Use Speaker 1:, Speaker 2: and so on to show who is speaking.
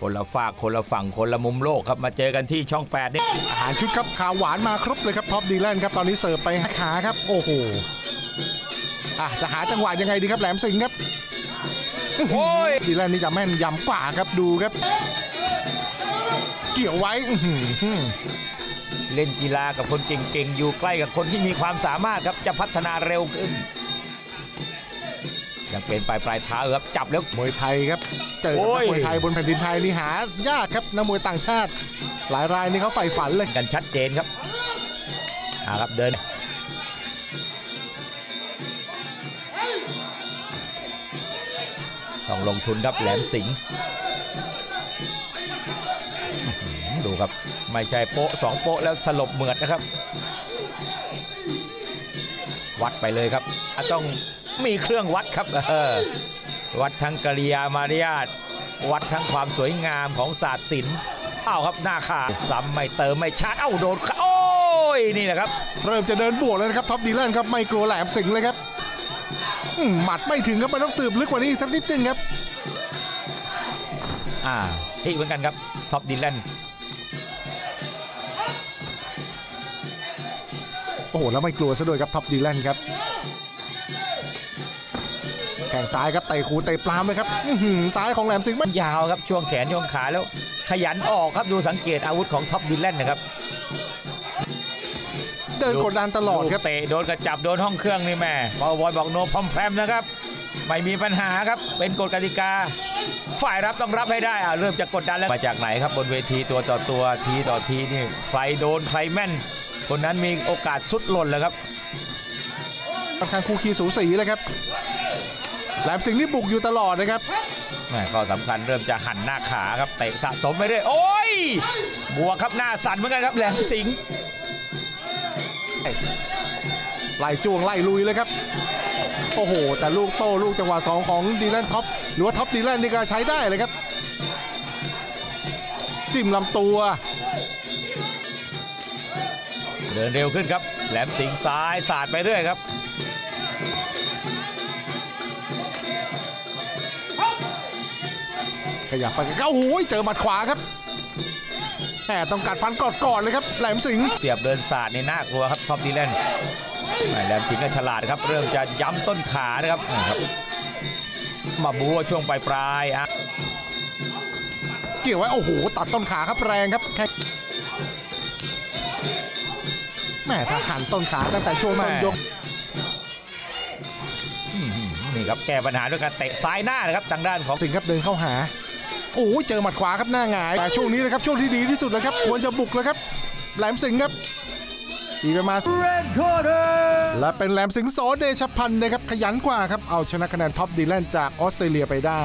Speaker 1: คนละฝากคนละฝั่งคนละมุมโลกครับมาเจอกันที่ช่อง8นี่
Speaker 2: อาหารชุดครับขาวหวานมาครบเลยครับท็อปดีแลนด์ครับตอนนี้เสิร์ฟไปให้ขาครับ โอ้โหอะจะหาจังหวะยังไงดีครับแหลมสิงห์ครับ
Speaker 1: โอ้ย
Speaker 2: ดีแลนด์นี่จะแม่นยำกว่าครับดูครับ เกี่ยวไว้อื้อหือ
Speaker 1: เล่นกีฬากับคนเก่งๆ อยู่ใกล้กับคนที่มีความสามารถครับจะพัฒนาเร็วขึ้น ยังเป็นปลายปลายเท้าครับจับแล้ว
Speaker 2: มวยไทยครับ เจอกับ
Speaker 1: โอ้
Speaker 2: นั
Speaker 1: ย
Speaker 2: กมวยไทยบนแผ่นดินไทยนี่หายากครับนักมวยต่างชาติ หลายรายนี่เขาใฝ่ฝันเลย
Speaker 1: กันชัดเจนครับอ่าครับเดินต้องลงทุนครับแหลมสิงห์อื้อหือดูครับ ไม่ใช่โป๊ะสองโป๊ะแล้วสลบเหมือดนะครับ วัดไปเลยครับอะต้อง มีเครื่องวัดครับเออวัดทั้งกริยามารยาทวัดทั้งความสวยงามของศาสตร์ศิลป์อ้าวครับหน้าขาซ้ำไม่เติมไม่ชาร์จเอ้าโดนขาโอ้ยนี่แหละครับ
Speaker 2: เริ่มจะเดินบวกแล้วนะครับท็อปดีแลนด์ครับไม่กลัวแหลมสิงห์เลยครับอืมหมัดไม่ถึงครับมันต้องสืบลึกกว่านี้อีกสักนิดนึงครับ
Speaker 1: อ่าอีกเหมือนกันครับท็อปดิแลน
Speaker 2: โอ้โหแล้วไม่กลัวซะด้วยครับท็อปดีแลนด์ครับ แข่งซ้ายครับเตะขูเตะปลามเลยครับอื้อหือซ้ายของแหลมสิงห์ไม่
Speaker 1: ยาวครับช่วงแขนช่วงขาแล้ว ขยันออกครับดูสังเกตอาวุธของท็อปดิแลนนะครับ
Speaker 2: เดินกดดันตลอดครับ
Speaker 1: ลูกเตะโดนกระจับโดนห้องเครื่องนี่แม่บอลบอยบอกโนพรอมแพรมนะครับไม่มีปัญหาครับเป็นกฎกติกา ฝ่ายรับต้องรับให้ได้อ่าเริ่มจะกดดันแล้วมาจากไหนครับบนเวทีตัวต่อตัวทีต่อทีนี่ใครโดนใครแม่น คนนั้นมีโอกาสสุดหล่นแล้วครับ
Speaker 2: ค่อนข้างคู่ขี้สูสีเลยครับแหลมสิงห์นี่บุกอยู่ตลอดนะครับ
Speaker 1: แม่ข้อสำคัญเริ่มจะหันหน้าขาครับเตะสะสมไปเรื่อยโอ้ยบวกครับหน้าสั่นเหมือนกันครับแหลมสิงห์
Speaker 2: ไล่จ้วงไล่ลุยเลยครับโอ้โห แต่ลูกโต้ลูกจังหวะสองของดีแลนท็อปหรือว่าท็อปดีแลนนี่ก็ใช้ได้เลยครับ จิ้มลำตัว
Speaker 1: เดินเร็วขึ้นครับ แหลมสิงห์ซ้ายสาดไปเรื่อยครับ
Speaker 2: ขยับไปเข้าโอ้ยเจอหมัดขวาครับแหมต้องกัดฟันกอดก่อนเลยครับแหลมสิงห์
Speaker 1: เสียบเดินสาดในน่ากลัวครับท็อปดีแลนแม่แหลมสิงห์ก็ฉลาดครับ เริ่มจะย้ำต้นขานะครับอ่าครับมาบัวช่วงปลายปลายๆอะ
Speaker 2: เกี่ยวไว้โอ้โหตัดต้นขาครับแรงครับแค่แม่ถ้าหันต้นขาตั้งแต่ช่วงต้นยก
Speaker 1: อื้อหือนี่ครับแก้ปัญหาด้วยการเตะซ้ายหน้านะครับทางด้านของ
Speaker 2: สิงห์ครับเดินเข้าหา โอ้ยเจอหมัดขวาครับหน้าหงายแต่ช่วงนี้นะครับช่วงที่ดีที่สุดแล้วครับควรจะบุกแล้วครับแหลมสิงห์ครับอีกประมาณและเป็นแหลมสิงห์สอเดชพันธ์นะครับขยันกว่าครับเอาชนะคะแนนท็อปดีแลนด์จากออสเตรเลียไปได้